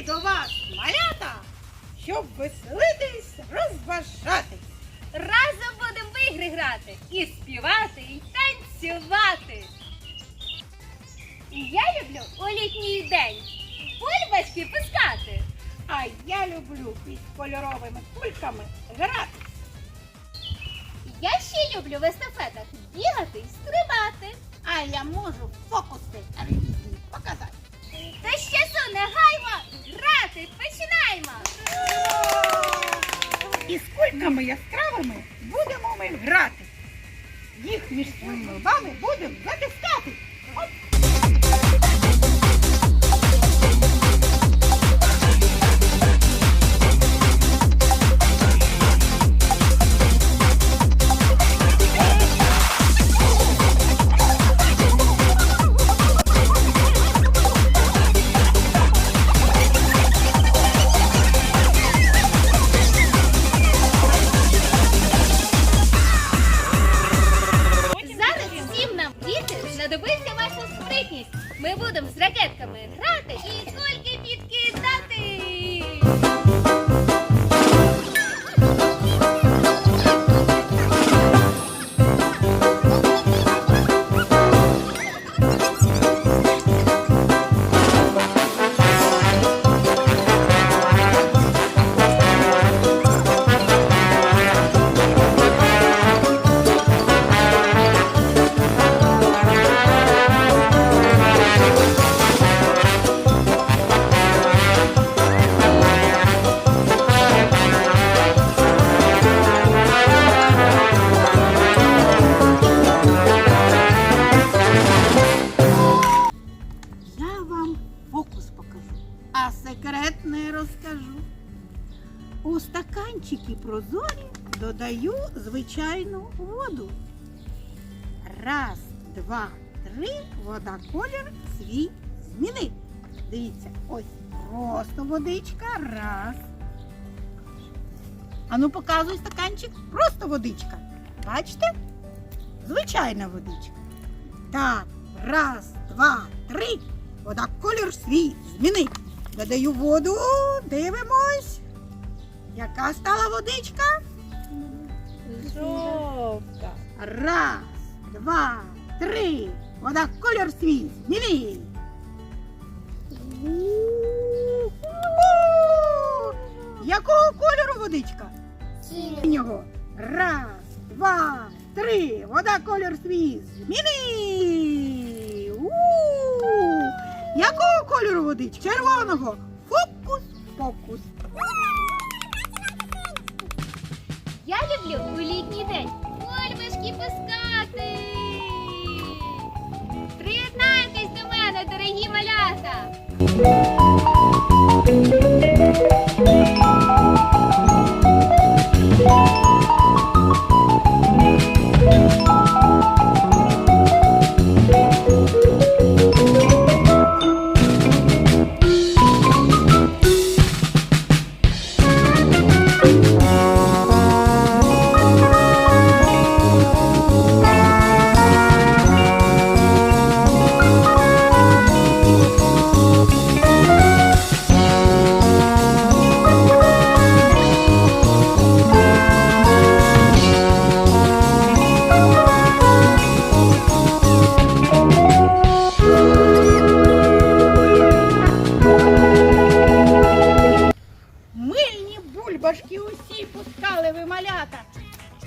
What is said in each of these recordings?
прийшли до вас, малята, щоб веселитись, розважатись. Разом будемо в ігри грати і співати, і танцювати. І я люблю у літній день бульбочки пускати. А я люблю під кольоровими кульками грати. Я ще люблю в естафетах бігати і стрибати. А я можу фокуси різні показати. З яскравими будемо ми грати. Їх між своїми лбами будемо затискати. Ми будемо з ракетками грати і кульки підкидати. А секрет не розкажу. У стаканчики прозорі додаю звичайну воду. Раз, два, три, вода колір свій зміни. Дивіться, ось просто водичка. Раз. Ану, показуй стаканчик. Просто водичка. Бачите? Звичайна водичка. Так, раз, два, три. Вода колір свій зміни. Додаю воду, дивимось. Яка стала водичка? Жовта. Раз, два, три. Вода колір свій зміни. Якого кольору водичка? Синього. Раз, два, три. Вода колір свій зміни. У! Якого кольору водичка? Червоного. Фокус, фокус. Я люблю у літній день бульбашки пускати. Приєднайтесь до мене, дорогі малята.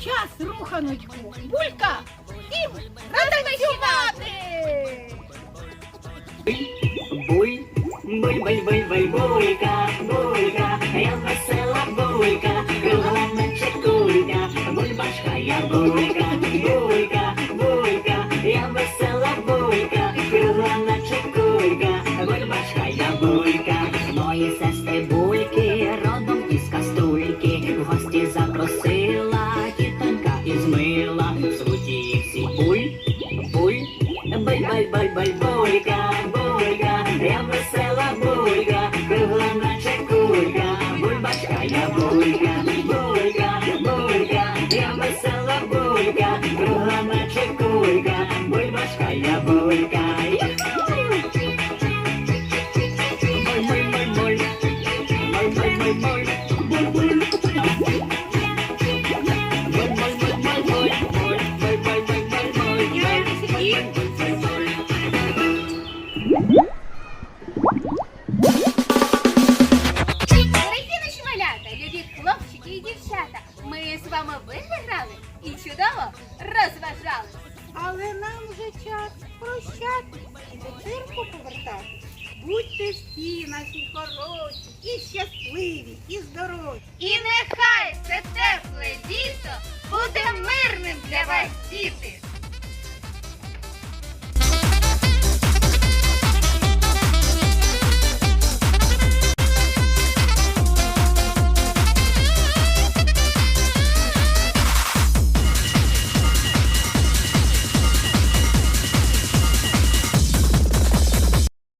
Час руханочку. Булька і танцювати. Буй, буй, буй, буй, буй, буйка, буйка, я весела буйка, кругла наче кулька, бульбашка я буйка, буйка, буйка, я весела буйка, кругла наче кулька, бульбашка я буйка, мої сестри бульки, родом із кастульки, в гості запросила я буйка, буйка, буйка, я весела буйка, кругла наче кулька, бульбашка я буйка. Мой, мой, мой, мой, мой, мой, мой, мой. Розважались. Але нам вже час прощати і до цирку повертати. Будьте всі наші хороші, і щасливі, і здорові. І нехай